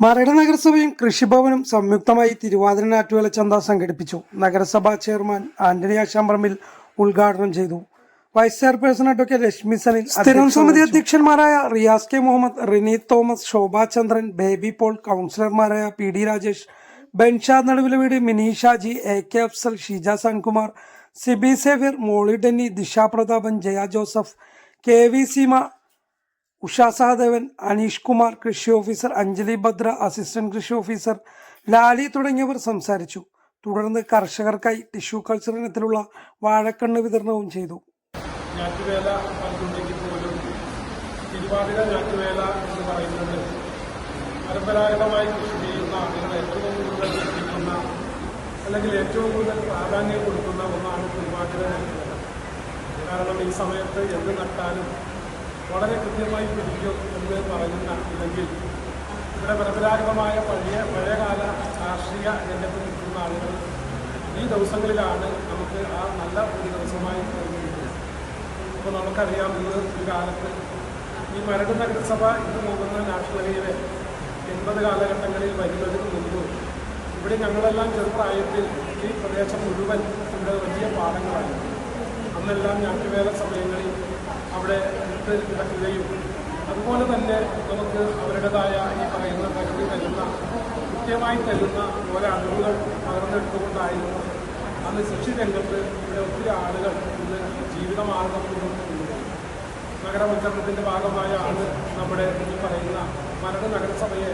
മരട് നഗരസഭയും കൃഷിഭവനും സംയുക്തമായി തിരുവാതിര നാട്ടുവേല ചന്ത സംഘടിപ്പിച്ചു. നഗരസഭാ ചെയർമാൻ ആന്റണി ആശാമ്പറമ്പിൽ ഉദ്ഘാടനം ചെയ്തു. Vice chairperson advocate Reshmi Sanil സ്ഥിരം സമിതി അധ്യക്ഷന്മാരായ റിയാസ് കെ മുഹമ്മദ് റിനീത് തോമസ് ശോഭാ ചന്ദ്രൻ ബേബി പോൾ കൗൺസിലർമാരായ പി ഡി രാജേഷ് ബെൻഷാദ് നടുവിലെ വീട് Mini Shaji A K Afsal Sheeja Sankumar Siby Xavier Molly Denny Disha Prathapan Jaya Joseph K V Seema Usha Sahadevan Aneesh Kumar കൃഷി officer Anjali Bhadra assistant കൃഷി officer Lali തുടങ്ങിയവർ സംസാരിച്ചു. തുടർന്ന് കർഷകർക്കായി ടിഷ്യൂ കൾച്ചർ ഇനത്തിലുള്ള വാഴക്കണ്ണ് വിതരണവും ചെയ്തു. തിരുവാതിര എന്ന് പറയുന്നത് പരമ്പരാഗതമായി കൃഷി ചെയ്യുന്ന ആളുകൾ ഏറ്റവും കൂടുതൽ ശ്രദ്ധിക്കുന്ന അല്ലെങ്കിൽ ഏറ്റവും കൂടുതൽ പ്രാധാന്യം കൊടുക്കുന്ന ഒന്നാണ് തിരുവാതിര ഞാറ്റുവേല. കാരണം ഈ സമയത്ത് എന്ത് നട്ടാലും വളരെ കൃത്യമായി പിടിക്കും എന്ന് പറയുന്ന ഇല്ലെങ്കിൽ ഇവിടെ പരമ്പരാഗതമായ പഴയ പഴയകാല കാർഷിക രംഗത്ത് നിൽക്കുന്ന ആളുകൾ ഈ ദിവസങ്ങളിലാണ് നമുക്ക് ആ നല്ല ഒരു ദിവസമായി കരുതുന്നത് അപ്പോൾ നമുക്കറിയാം ഇന്ന് ഈ കാലത്ത് ഈ മരട് നഗരസഭ ഇന്ന് പോകുന്ന നാഷണൽ എൺപത് കാലഘട്ടങ്ങളിൽ വരുന്നതിന് മുമ്പ് ഇവിടെ ഞങ്ങളെല്ലാം ചെറുപ്രായത്തിൽ ഈ പ്രദേശം മുഴുവൻ ഇവിടെ വലിയ പാടങ്ങളായിരുന്നു. അന്നെല്ലാം ഞാറ്റുവേല സമയങ്ങളിൽ അവിടെ കിടക്കുകയും അതുപോലെ തന്നെ നമുക്ക് അവരുടേതായ ഈ പറയുന്ന പ്രകൃതി തരുന്ന കൃത്യമായി തരുന്ന ഓരോ അറിവുകൾ പകർന്നെടുത്തുകൊണ്ടായിരുന്നു അന്ന് കൃഷി രംഗത്ത് ഇവിടെ ഒത്തിരി ആളുകൾ ഇന്ന് ജീവിതമാർഗം കൊണ്ടുവന്നിട്ടുണ്ട്. നഗരവൽക്കരണത്തിന്റെ ഭാഗമായാണ് നമ്മുടെ ഈ പറയുന്ന മരട് നഗരസഭയെ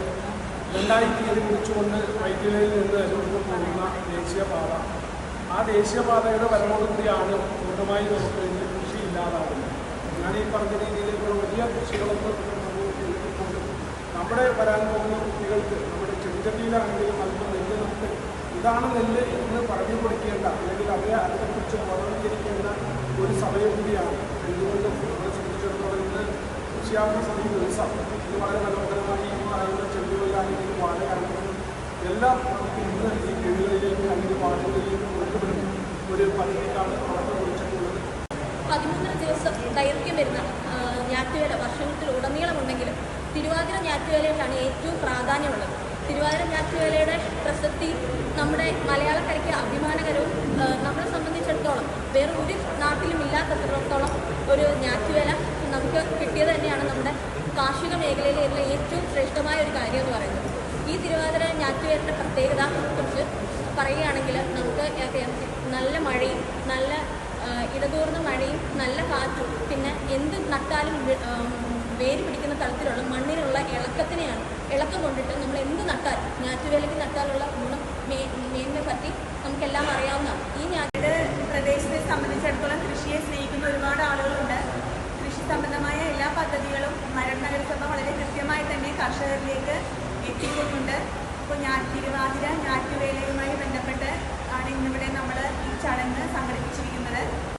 രണ്ടായി തീയതി കുറിച്ചുകൊണ്ട് വൈറ്റിലയിൽ നിന്ന് അരുവിട്ട് പോകുന്ന ദേശീയപാത. ആ ദേശീയപാതയുടെ വരവോടുകൂടിയാണ് പൂർണമായി നമുക്ക് കൃഷി ഇല്ലാതാകുന്നത് ഞാൻ ഈ പറഞ്ഞ ഇപ്പോൾ വലിയ കൃഷികളൊന്നും നമ്മുടെ വരാൻ പോകുന്ന കുട്ടികൾക്ക് നമ്മുടെ ചെടിച്ചട്ടിയിലാണെങ്കിലും അല്പം നെല്ല് നമുക്ക് ഇതാണ് നെല്ല് എന്ന് പറഞ്ഞു കൊടുക്കേണ്ട അല്ലെങ്കിൽ അവരെ അതിനെക്കുറിച്ച് ബോധവൽക്കരിക്കേണ്ട ഒരു സമയം കൂടിയാണ്. എന്തുകൊണ്ടും നമ്മളെ സംബന്ധിച്ചിടത്തോളം ഇന്ന് കൃഷിയാഭ്യാസ ദിവസം ഇത് വളരെ മനോഹരമായി ഈ പറയുന്ന ചെടികളിലാണെങ്കിലും വാഴയാണെങ്കിലും എല്ലാം നമുക്ക് ഇന്ന് ഈ കിഴികളിലേക്ക് അല്ലെങ്കിൽ വാഴകളിലേക്ക് പതിമൂന്നര ദിവസം ദൈർഘ്യം വരുന്ന ഞാറ്റുവേല വർഷത്തിലുടനീളമുണ്ടെങ്കിലും തിരുവാതിര ഞാറ്റുവേലയ്ക്കാണ് ഏറ്റവും പ്രാധാന്യമുള്ളത്. തിരുവാതിര ഞാറ്റുവേലയുടെ പ്രസക്തി നമ്മുടെ മലയാളക്കരയ്ക്ക് അഭിമാനകരവും നമ്മളെ സംബന്ധിച്ചിടത്തോളം വേറെ ഒരു നാട്ടിലും ഇല്ലാത്തത്രത്തോളം ഒരു ഞാറ്റുവേല നമുക്ക് കിട്ടിയത് തന്നെയാണ് നമ്മുടെ കാർഷിക മേഖലയിലുള്ള ഏറ്റവും ശ്രേഷ്ഠമായ ഒരു കാര്യം എന്ന് പറയുന്നത്. ഈ തിരുവാതിര ഞാറ്റുവേലിന്റെ പ്രത്യേകത പറയുകയാണെങ്കിൽ നമുക്ക് നല്ല മഴയും നല്ല ആ, ഇടതൂർന്ന മഴയും നല്ല കാറ്റും പിന്നെ എന്ത് നട്ടാലും വേര് പിടിക്കുന്ന തലത്തിലുള്ള മണ്ണിനുള്ള ഇളക്കത്തിനെയാണ്. ഇളക്കം കൊണ്ടിട്ട് നമ്മൾ എന്ത് നട്ടാലും ഞാറ്റുവേലയ്ക്ക് നട്ടാലുള്ള ഗുണം മേന്മയെ പറ്റി നമുക്കെല്ലാം അറിയാവുന്നതാണ്. ഈ ഞാറ്റ് പ്രദേശത്തെ സംബന്ധിച്ചിടത്തോളം കൃഷിയെ സ്നേഹിക്കുന്ന ഒരുപാട് ആളുകളുണ്ട്. കൃഷി സംബന്ധമായ എല്ലാ പദ്ധതികളും മരട് നഗരസഭ വളരെ കൃത്യമായി തന്നെ കർഷകരിലേക്ക് എത്തിക്കുന്നുണ്ട് ഇപ്പോൾ ഞാൻ തിരുവാതിര ഞാറ്റുവേലയുമായി ബന്ധപ്പെട്ട് ആണ് ഇന്നിവിടെ നമ്മൾ ഈ ചടങ്ങ് സംഘടിപ്പിച്ചിരിക്കുന്നത്.